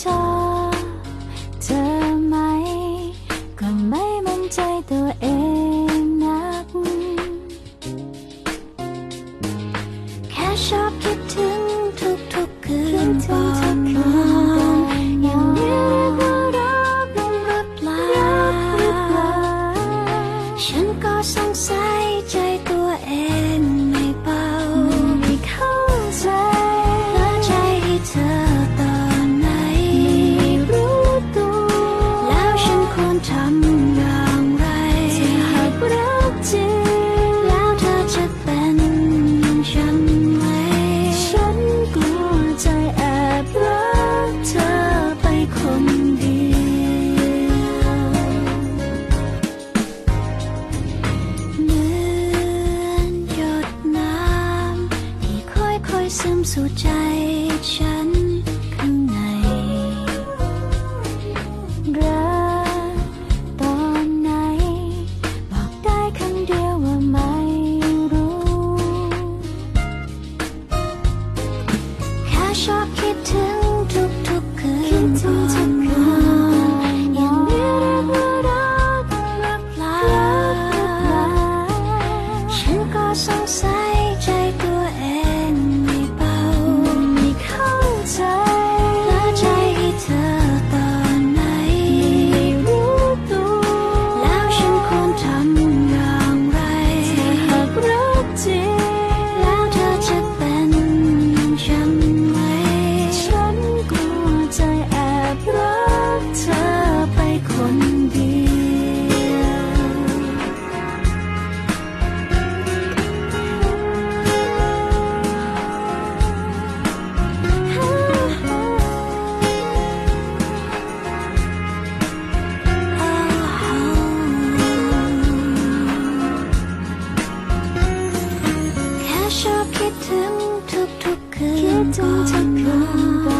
ชอบเธอไหม ก็ไม่มั่นใจตัวเองนัก แค่ชอบคิดถึงทุกๆคืนก่ย่งเรียกว่ารักรือเปล่ฉันก็สงสัย มสู่ใจฉันข้างใน รักตอนไหน บอกได้คำเดียวว่าไม่รู้ แค่ชอบ 촉촉히 듬툭툭 큰 거.